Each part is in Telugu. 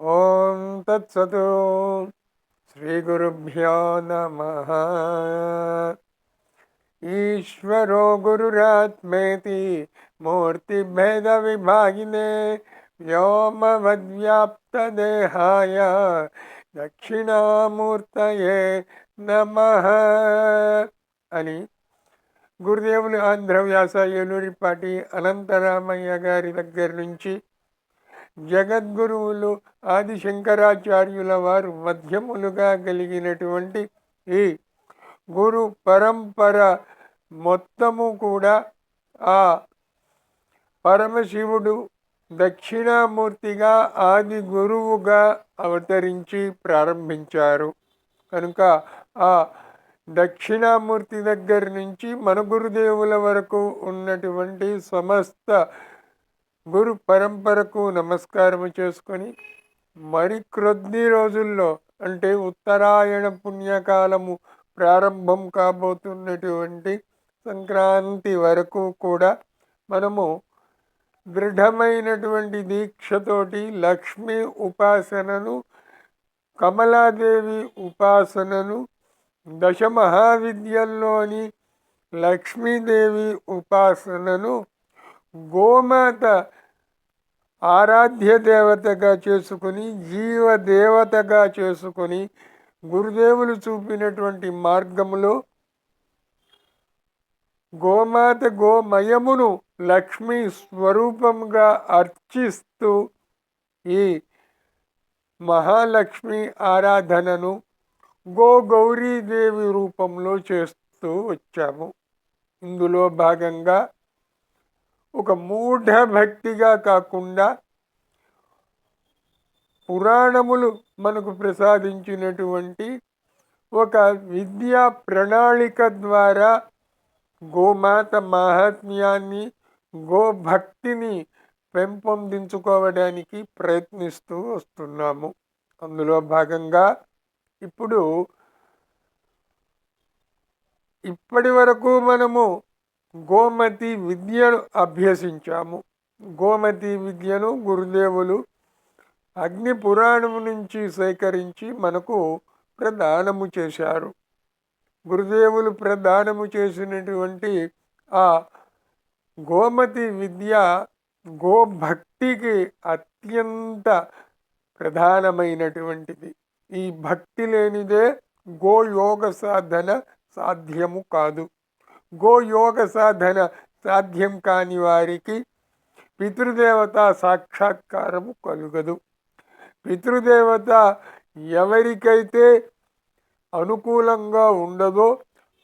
ఓం తత్సతు. శ్రీ గురుభ్యో నమ. ఈశ్వరో గురురాత్మేతి మూర్తిభేద విభాగినే వ్యోమవద్వ్యాప్తదేహాయ దక్షిణామూర్తయే నమ అని గురుదేవులు ఆంధ్రవ్యాస ఏలూరిపాటి అనంతరామయ్య గారి దగ్గర నుంచి జగద్గురువులు ఆది శంకరాచార్యుల వారు మధ్యములుగా కలిగినటువంటి ఈ గురు పరంపర మొత్తము కూడా ఆ పరమశివుడు దక్షిణామూర్తిగా ఆది గురువుగా అవతరించి ప్రారంభించారు. కనుక ఆ దక్షిణామూర్తి దగ్గర నుంచి మన గురుదేవుల వరకు ఉన్నటువంటి సమస్త గురు పరంపరకు నమస్కారం చేసుకొని మరి క్రొద్ది రోజుల్లో అంటే ఉత్తరాయణ పుణ్యకాలము ప్రారంభం కాబోతున్నటువంటి సంక్రాంతి వరకు కూడా మనము దృఢమైనటువంటి దీక్షతోటి లక్ష్మీ ఉపాసనను కమలాదేవి ఉపాసనను దశ మహావిద్యల్లోని లక్ష్మీదేవి ఉపాసనను గోమాత ఆరాధ్య దేవతగా చేసుకుని జీవ దేవతగా చేసుకొని గురుదేవులు చూపినటువంటి మార్గములో గోమాత గోమయమును లక్ష్మీ స్వరూపంగా అర్చిస్తూ ఈ మహాలక్ష్మి ఆరాధనను గో గౌరీదేవి రూపంలో చేస్తూ వచ్చాము. ఇందులో భాగంగా ఒక మూఢ భక్తిగా కాకుండా పురాణములు మనకు ప్రసాదించినటువంటి ఒక విద్యా ప్రణాళిక ద్వారా గోమాత మహాత్మ్యాన్ని గోభక్తిని పెంపొందించుకోవడానికి ప్రయత్నిస్తూ వస్తున్నాము. అందులో భాగంగా ఇప్పుడు ఇప్పటి వరకు మనము గోమతి విద్యను అభ్యసించాము. గోమతి విద్యను గురుదేవులు అగ్ని పురాణము నుంచి సేకరించి మనకు ప్రదానము చేశారు. గురుదేవులు ప్రదానము చేసినటువంటి ఆ గోమతి విద్య గోభక్తికి అత్యంత ప్రధానమైనటువంటిది. ఈ భక్తి లేనిదే గోయోగ సాధన సాధ్యము కాదు. గోయోగ సాధన సాధ్యం కాని వారికి పితృదేవత సాక్షాత్కారము కలుగదు. పితృదేవత ఎవరికైతే అనుకూలంగా ఉండదో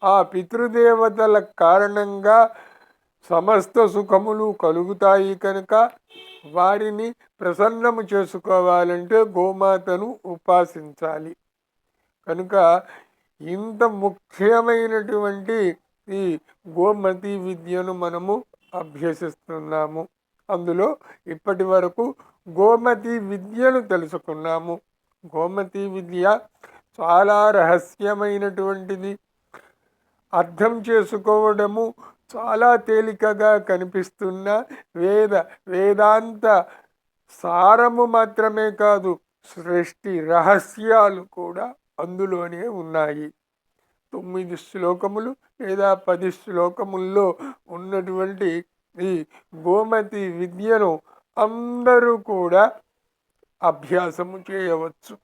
ఆ పితృదేవతల కారణంగా సమస్త సుఖములు కలుగుతాయి కనుక వారిని ప్రసన్నము చేసుకోవాలంటే గోమాతను ఉపాసించాలి. కనుక ఇంత ముఖ్యమైనటువంటి ఈ గోమతి విద్యను మనము అభ్యసిస్తున్నాము. అందులో ఇప్పటి వరకు గోమతి విద్యను తెలుసుకున్నాము. గోమతి విద్య చాలా రహస్యమైనటువంటిది. అర్థం చేసుకోవడము చాలా తేలికగా కనిపిస్తున్న వేద వేదాంత సారము మాత్రమే కాదు సృష్టి రహస్యాలు కూడా అందులోనే ఉన్నాయి. తొమ్మిది శ్లోకములు లేదా పది శ్లోకముల్లో ఉన్నటువంటి ఈ గోమతి విద్యను అందరూ కూడా అభ్యాసము చేయవచ్చు.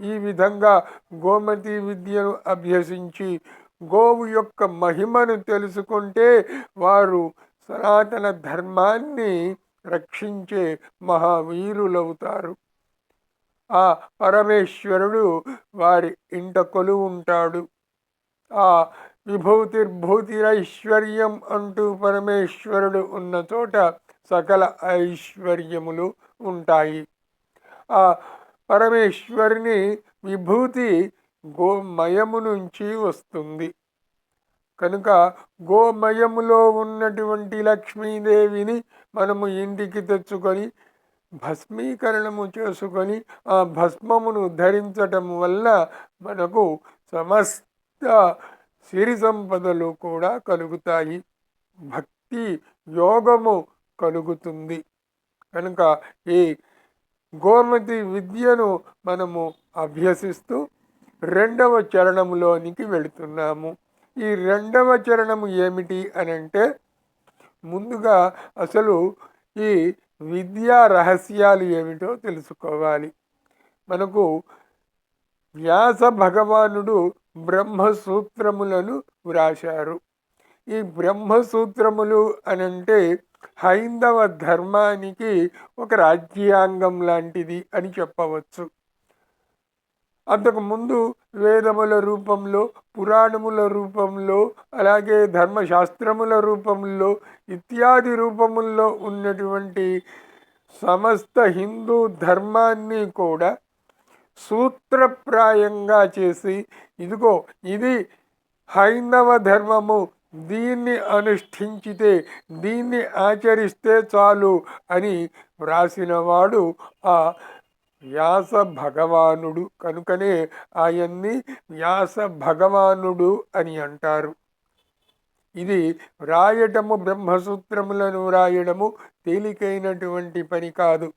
ఈ విధంగా గోమతి విద్యను అభ్యసించి గోవు యొక్క మహిమను తెలుసుకుంటే వారు సనాతన ధర్మాన్ని రక్షించే మహావీరులవుతారు. ఆ పరమేశ్వరుడు వారి ఇంట కొలువు ఉంటాడు ఆ విభూతిర్భూతిరైశ్వర్యం అంటూ పరమేశ్వరుడు ఉన్న చోట సకల ఐశ్వర్యములు ఉంటాయి. ఆ పరమేశ్వరుని విభూతి గోమయము నుంచి వస్తుంది. కనుక గోమయములో ఉన్నటువంటి లక్ష్మీదేవిని మనము ఇంటికి తెచ్చుకొని భస్మీకరణము చేసుకొని ఆ భస్మమును ధరించటం వల్ల మనకు సమస్త సిరి సంపదలు కూడా కలుగుతాయి. భక్తి యోగము కలుగుతుంది. కనుక ఈ గోమతి విద్యను మనము అభ్యసిస్తూ రెండవ చరణంలోనికి వెళుతున్నాము. ఈ రెండవ చరణము ఏమిటి అని అంటే ముందుగా అసలు ఈ విద్యా రహస్యాలు ఏమిటో తెలుసుకోవాలి. మనకు వ్యాస భగవానుడు బ్రహ్మసూత్రములను వ్రాశారు. ఈ బ్రహ్మసూత్రములు అనంటే హైందవ ధర్మానికి ఒక రాజ్యాంగం లాంటిది అని చెప్పవచ్చు. అంతకుముందు వేదముల రూపంలో పురాణముల రూపంలో అలాగే ధర్మశాస్త్రముల రూపంలో ఇత్యాది రూపముల్లో ఉన్నటువంటి సమస్త హిందూ ధర్మాన్ని కూడా సూత్రప్రాయంగా చేసి ఇదిగో ఇది హైందవ ధర్మము దీన్ని అనుష్ఠించితే దీన్ని ఆచరిస్తే చాలు అని వ్రాసినవాడు ఆ వ్యాస భగవానుడు కనుకనే ఆయన్ని వ్యాస భగవానుడు అని అంటారు. ఇది వ్రాయటము బ్రహ్మసూత్రములను వ్రాయడము తేలికైనటువంటి పని కాదు.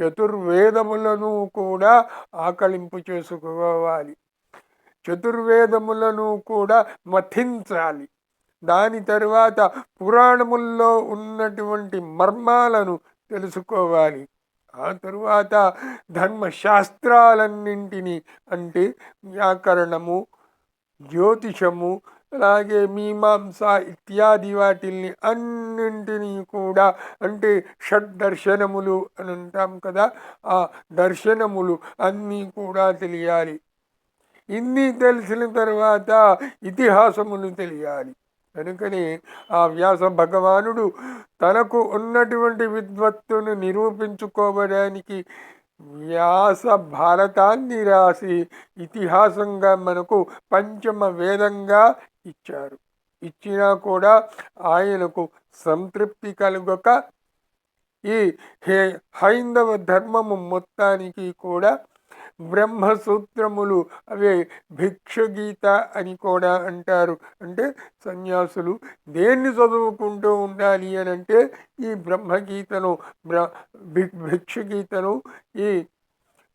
చతుర్వేదములను కూడా ఆకలింపు చేసుకోవాలి. చతుర్వేదములను కూడా మథించాలి. దాని తరువాత పురాణముల్లో ఉన్నటువంటి మర్మాలను తెలుసుకోవాలి. ఆ తరువాత ధర్మశాస్త్రాలన్నింటినీ అంటే వ్యాకరణము జ్యోతిషము అలాగే మీమాంస ఇత్యాది వాటిల్ని అన్నింటినీ కూడా అంటే షడ్ దర్శనములు అని అంటాం కదా ఆ దర్శనములు అన్నీ కూడా తెలియాలి. ఇన్ని తెలిసిన తర్వాత ఇతిహాసములు తెలియాలి. కనుకని ఆ వ్యాస భగవానుడు తనకు ఉన్నటువంటి విద్వత్తును నిరూపించుకోవడానికి వ్యాస భారతాన్ని రాసి ఇతిహాసంగా మనకు పంచమ వేదంగా ఇచ్చారు. ఇచ్చినా కూడా ఆయనకు సంతృప్తి కలుగక ఈ హే హైందవ ధర్మము మొత్తానికి కూడా బ్రహ్మసూత్రములు అవే భిక్షగీత అని కూడా అంటారు. అంటే సన్యాసులు దేన్ని చదువుకుంటూ ఉండాలి అని అంటే ఈ బ్రహ్మగీతను బ్ర భిక్షగీతను ఈ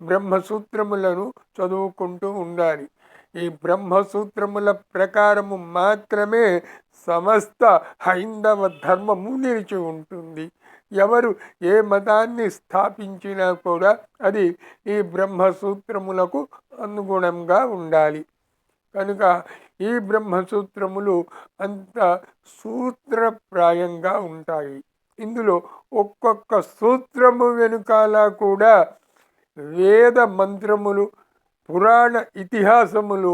బ్రహ్మసూత్రములను చదువుకుంటూ ఉండాలి. ఈ బ్రహ్మసూత్రముల ప్రకారము మాత్రమే సమస్త హైందవ ధర్మము నిలిచి ఉంటుంది. ఎవరు ఏ మతాన్ని స్థాపించినా కూడా అది ఈ బ్రహ్మసూత్రములకు అనుగుణంగా ఉండాలి. కనుక ఈ బ్రహ్మసూత్రములు అంత సూత్రప్రాయంగా ఉంటాయి. ఇందులో ఒక్కొక్క సూత్రము వెనుకాల కూడా వేద మంత్రములు పురాణ ఇతిహాసములు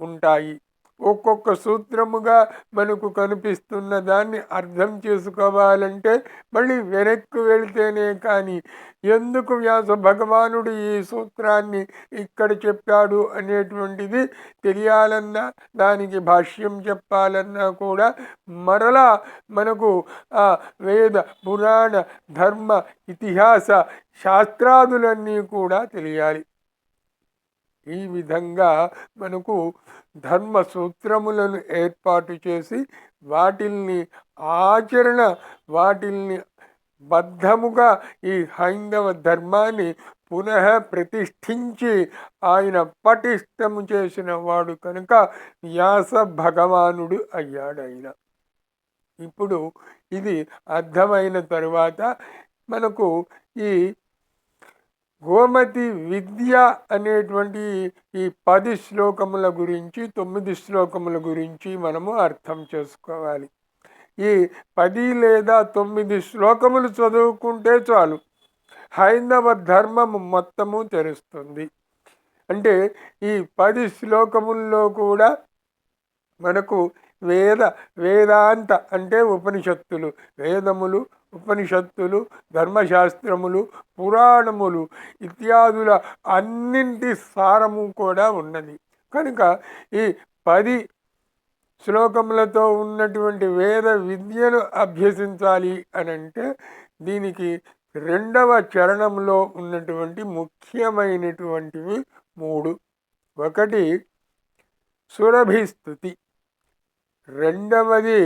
ఉంటాయి. ఒక్కొక్క సూత్రముగా మనకు కనిపిస్తున్న దాన్ని అర్థం చేసుకోవాలంటే మళ్ళీ వెనక్కి వెళితేనే కానీ ఎందుకు వ్యాస భగవానుడు ఈ సూత్రాన్ని ఇక్కడ చెప్పాడు అనేటువంటిది తెలియాలన్నా దానికి భాష్యం చెప్పాలన్నా కూడా మరలా మనకు ఆ వేద పురాణ ధర్మ ఇతిహాస శాస్త్రాదులన్నీ కూడా తెలియాలి. ఈ విధంగా మనకు ధర్మ సూత్రములను ఏర్పాటు చేసి వాటిల్ని ఆచరణ వాటిల్ని బద్ధముగా ఈ హైందవ ధర్మాన్ని పునః ప్రతిష్ఠించి ఆయన పటిష్టము చేసిన వాడు కనుక వ్యాస భగవానుడు అయ్యాడు ఆయన ఇప్పుడు ఇది అర్థమైన తరువాత మనకు ఈ గోమతి విద్య అనేటువంటి ఈ పది శ్లోకముల గురించి తొమ్మిది శ్లోకముల గురించి మనము అర్థం చేసుకోవాలి. ఈ పది లేదా తొమ్మిది శ్లోకములు చదువుకుంటే చాలు. హైందవ ధర్మము మొత్తము తెలుస్తుంది అంటే ఈ పది శ్లోకముల్లో కూడా మనకు వేద వేదాంత అంటే ఉపనిషత్తులు వేదములు ఉపనిషత్తులు ధర్మశాస్త్రములు పురాణములు ఇత్యాదుల అన్నింటి సారము కూడా ఉన్నది. కనుక ఈ పది శ్లోకములతో ఉన్నటువంటి వేద విద్యను అభ్యసించాలి అని అంటే దీనికి రెండవ చరణంలో ఉన్నటువంటి ముఖ్యమైనటువంటివి మూడు. ఒకటి సురభిస్థుతి రెండవది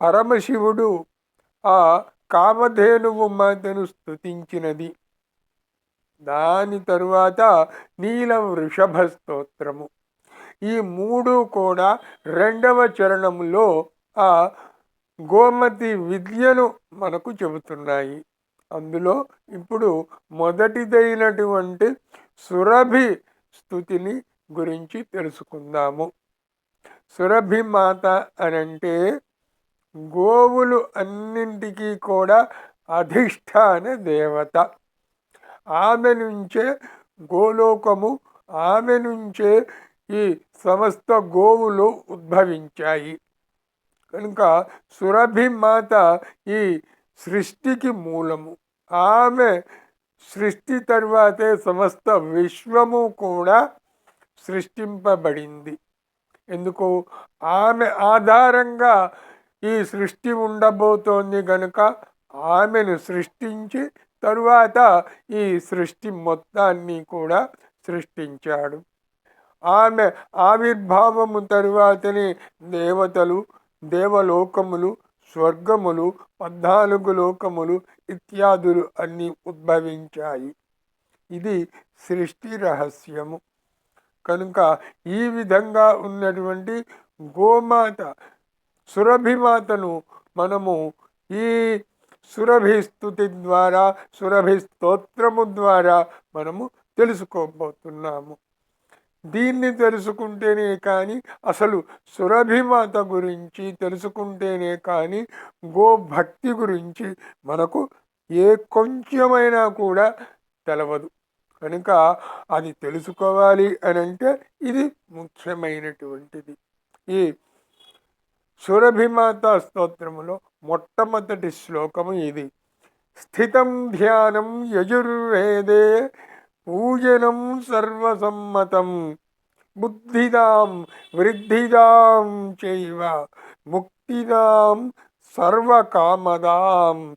పరమశివుడు ఆ కామధేనువు మాతను స్థుతించినది దాని తరువాత నీల వృషభ స్తోత్రము. ఈ మూడు కూడా రెండవ చరణంలో ఆ గోమతి విద్యను మనకు చెబుతున్నాయి. అందులో ఇప్పుడు మొదటిదైనటువంటి సురభి స్థుతిని గురించి తెలుసుకుందాము. సురభి మాత అనంటే గోవులు అన్నింటికీ కూడా అధిష్టాన దేవత. ఆమె నుంచే గోలోకము ఆమె నుంచే ఈ సమస్త గోవులు ఉద్భవించాయి. కనుక సురభి మాత ఈ సృష్టికి మూలము. ఆమె సృష్టి తర్వాతే సమస్త విశ్వము కూడా సృష్టింపబడింది. ఎందుకు? ఆమె ఆధారంగా ఈ సృష్టి ఉండబోతోంది కనుక ఆమెను సృష్టించి తరువాత ఈ సృష్టి మొత్తాన్ని కూడా సృష్టించాడు. ఆమె ఆవిర్భావము తరువాతనే దేవతలు దేవలోకములు స్వర్గములు పద్నాలుగు లోకములు ఇత్యాదులు అన్నీ ఉద్భవించాయి. ఇది సృష్టి రహస్యము. కనుక ఈ విధంగా ఉన్నటువంటి గోమాత సురభిమాతను మనము ఈ సురభి స్థుతి ద్వారా సురభి స్తోత్రము ద్వారా మనము తెలుసుకోబోతున్నాము. దీన్ని తెలుసుకుంటేనే కానీ అసలు సురభిమాత గురించి తెలుసుకుంటేనే కానీ గోభక్తి గురించి మనకు ఏ కొంచెమైనా కూడా తెలవదు. కనుక అది తెలుసుకోవాలి అని అంటే ఇది ముఖ్యమైనటువంటిది. ఈ సురభిమాత స్తోత్రములో మొట్టమొదటి శ్లోకము ఇది. స్థితం ధ్యానం యజుర్వేదే పూజనం సర్వసమ్మతం బుద్ధిదాం వృద్ధిదాం చైవ ముక్తిదాం సర్వకామదాం.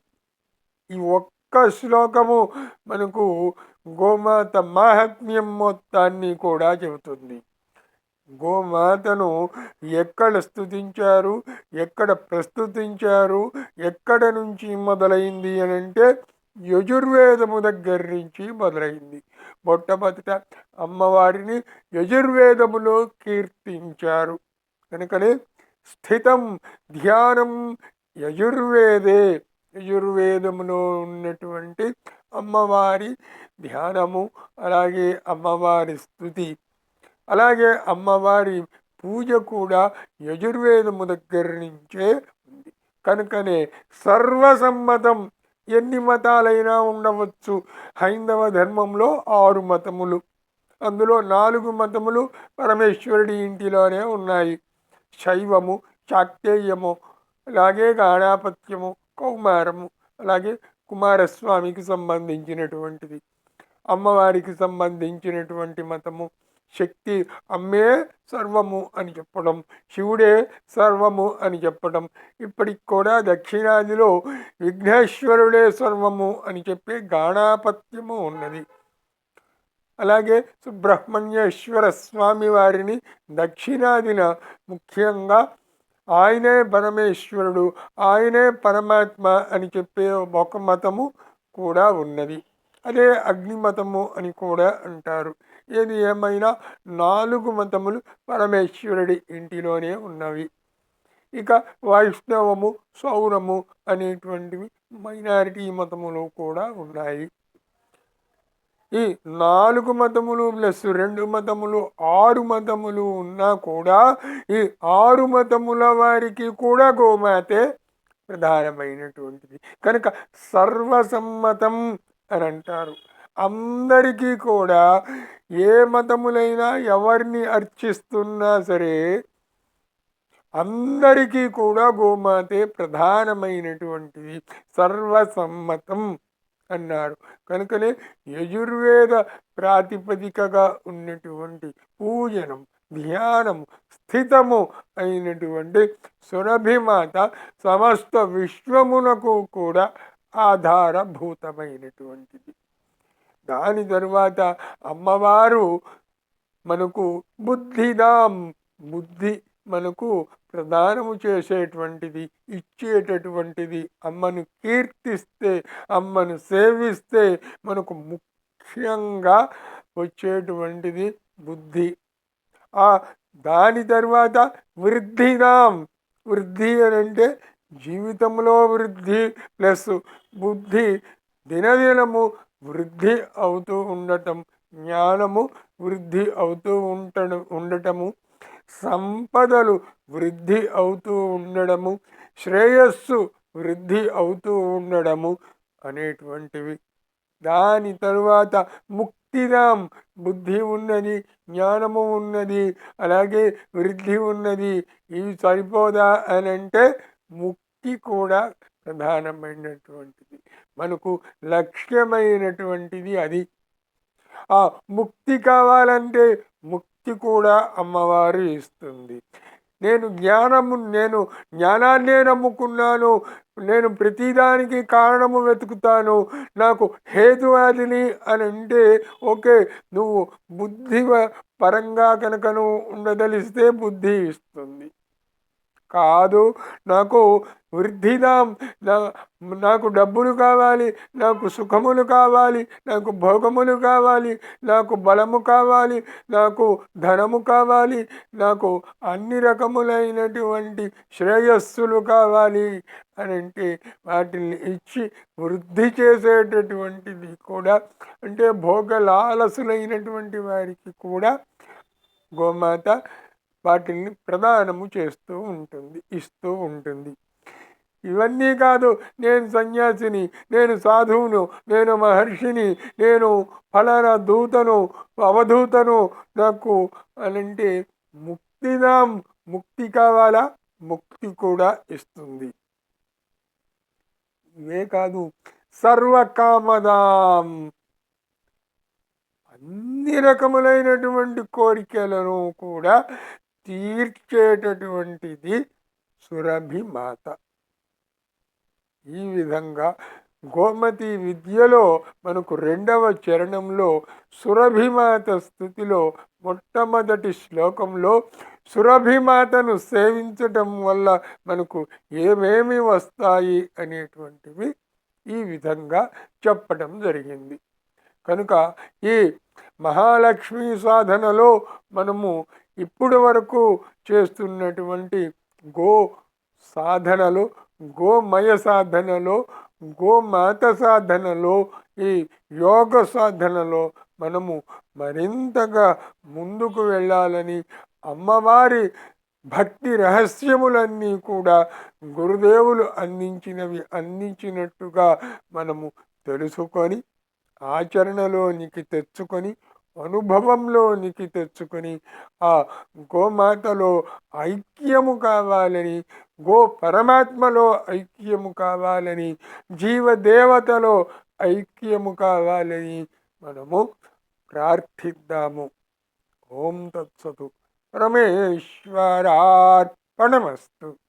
ఈ ఒక్క శ్లోకము మనకు గోమాత మాహాత్మ్యం మొత్తాన్ని కూడా చెబుతుంది. గోమాతను ఎక్కడ స్థుతించారు ఎక్కడ ప్రస్తుతించారు? ఎక్కడ నుంచి మొదలైంది అని అంటే యజుర్వేదము దగ్గర నుంచి మొదలైంది. మొట్టమొదట అమ్మవారిని యజుర్వేదములో కీర్తించారు. కనుకనే స్థితం ధ్యానం యజుర్వేదే. యజుర్వేదములో ఉన్నటువంటి అమ్మవారి ధ్యానము అలాగే అమ్మవారి స్థుతి అలాగే అమ్మవారి పూజ కూడా యజుర్వేదము దగ్గర నుంచే ఉంది. కనుకనే సర్వసమ్మతం ఎన్ని మతాలైనా ఉండవచ్చు. హైందవ ధర్మంలో ఆరు మతములు. అందులో నాలుగు మతములు పరమేశ్వరుడి ఇంటిలోనే ఉన్నాయి. శైవము శాక్తేయము అలాగే గాణాపత్యము కౌమారము అలాగే కుమారస్వామికి సంబంధించినటువంటిది అమ్మవారికి సంబంధించినటువంటి మతము శక్తి అమ్మే సర్వము అని చెప్పడం శివుడే సర్వము అని చెప్పడం ఇప్పటికి కూడా దక్షిణాదిలో విఘ్నేశ్వరుడే సర్వము అని చెప్పే గాణాపత్యము ఉన్నది. అలాగే సుబ్రహ్మణ్యేశ్వర స్వామి వారిని దక్షిణాదిన ముఖ్యంగా ఆయనే పరమేశ్వరుడు ఆయనే పరమాత్మ అని చెప్పే ఒక మతము కూడా ఉన్నది. అదే అగ్నిమతము అని కూడా అంటారు. ఏది ఏమైనా నాలుగు మతములు పరమేశ్వరుడి ఇంటిలోనే ఉన్నవి. ఇక వైష్ణవము సౌరము అనేటువంటివి మైనారిటీ మతములు కూడా ఉన్నాయి. ఈ నాలుగు మతములు ప్లస్ రెండు మతములు ఆరు మతములు ఉన్నా కూడా ఈ ఆరు మతముల వారికి కూడా గోమాతే ప్రధానమైనటువంటిది. కనుక సర్వసమ్మతం అని అంటారు. అందరికీ కూడా ఏ మతములైనా ఎవరిని అర్చిస్తున్నా సరే అందరికీ కూడా గోమాతే ప్రధానమైనటువంటిది సర్వసమ్మతం అన్నారు కనుకనే యజుర్వేద ప్రాతిపదికగా ఉన్నటువంటి పూజనం ధ్యానం స్థితము అయినటువంటి సురభిమాత సమస్త విశ్వమునకు కూడా ఆధారభూతమైనటువంటిది. దాని తరువాత అమ్మవారు మనకు బుద్ధిదాం బుద్ధి మనకు ప్రదానము చేసేటువంటిది ఇచ్చేటటువంటిది. అమ్మను కీర్తిస్తే అమ్మను సేవిస్తే మనకు ముఖ్యంగా వచ్చేటువంటిది బుద్ధి. ఆ దాని తర్వాత వృద్ధినాం వృద్ధి అని అంటే జీవితంలో వృద్ధి ప్లస్ బుద్ధి దినదినము వృద్ధి అవుతూ ఉండటం జ్ఞానము వృద్ధి అవుతూ ఉండటం ఉండటము సంపదలు వృద్ధి అవుతూ ఉండడము శ్రేయస్సు వృద్ధి అవుతూ ఉండడము అనేటువంటివి. దాని తరువాత ముక్తిదాం బుద్ధి ఉన్నది జ్ఞానము ఉన్నది అలాగే వృద్ధి ఉన్నది ఇవి సరిపోదా అని అంటే ముక్తి కూడా ప్రధానమైనటువంటిది. మనకు లక్ష్యమైనటువంటిది అది. ఆ ముక్తి కావాలంటే ముక్తి కూడా అమ్మవారు ఇస్తుంది. నేను జ్ఞానము నేను జ్ఞానాన్నే నమ్ముకున్నాను నేను ప్రతిదానికి కారణము వెతుకుతాను నాకు హేతువాదిని అని అంటే ఓకే నువ్వు బుద్ధి పరంగా కనుక నువ్వు ఉండదలిస్తే బుద్ధి ఇస్తుంది. కాదు. నాకు వృద్ధిదాం నాకు డబ్బులు కావాలి నాకు సుఖములు కావాలి నాకు భోగములు కావాలి నాకు బలము కావాలి నాకు ధనము కావాలి నాకు అన్ని రకములైనటువంటి శ్రేయస్సులు కావాలి అని అంటే వాటిని ఇచ్చి వృద్ధి చేసేటటువంటిది కూడా అంటే భోగలాలసులైనటువంటి వారికి కూడా గోమాత వాటిని ప్రదానము చేస్తూ ఉంటుంది ఇస్తూ ఉంటుంది. ఇవన్నీ కాదు నేను సన్యాసిని నేను సాధువును నేను మహర్షిని నేను ఫలానా దూతను అవధూతను నాకు అనంటే ముక్తిదాం ముక్తి కావాలా? ముక్తి కూడా ఇస్తుంది. ఇవే కాదు సర్వకామదాం. అన్ని రకములైనటువంటి కోరికలను కూడా తీర్చేటటువంటిది సురభి మాత ఈ విధంగా గోమతి విద్యలో మనకు రెండవ చరణంలో సురభిమాత స్థుతిలో మొట్టమొదటి శ్లోకంలో సురభిమాతను సేవించటం వల్ల మనకు ఏమేమి వస్తాయి అనేటువంటివి ఈ విధంగా చెప్పడం జరిగింది. కనుక ఈ మహాలక్ష్మి సాధనలో మనము ఇప్పటి వరకు చేస్తున్నటువంటి గో సాధనలు గోమయ సాధనలో గోమాత సాధనలో ఈ యోగ సాధనలో మనము మరింతగా ముందుకు వెళ్ళాలని అమ్మవారి భక్తి రహస్యములన్నీ కూడా గురుదేవులు అందించినవి అందించినట్టుగా మనము తెలుసుకొని ఆచరణలోనికి తెచ్చుకొని అనుభవంలోనికి తెచ్చుకొని ఆ గోమాతలో ఐక్యము కావాలని గో పరమాత్మలో ఐక్యము కావాలని జీవదేవతలో ఐక్యము కావాలని మనము ప్రార్థిద్దాము. ఓం తత్సతు. పరమేశ్వరార్పణమస్తు.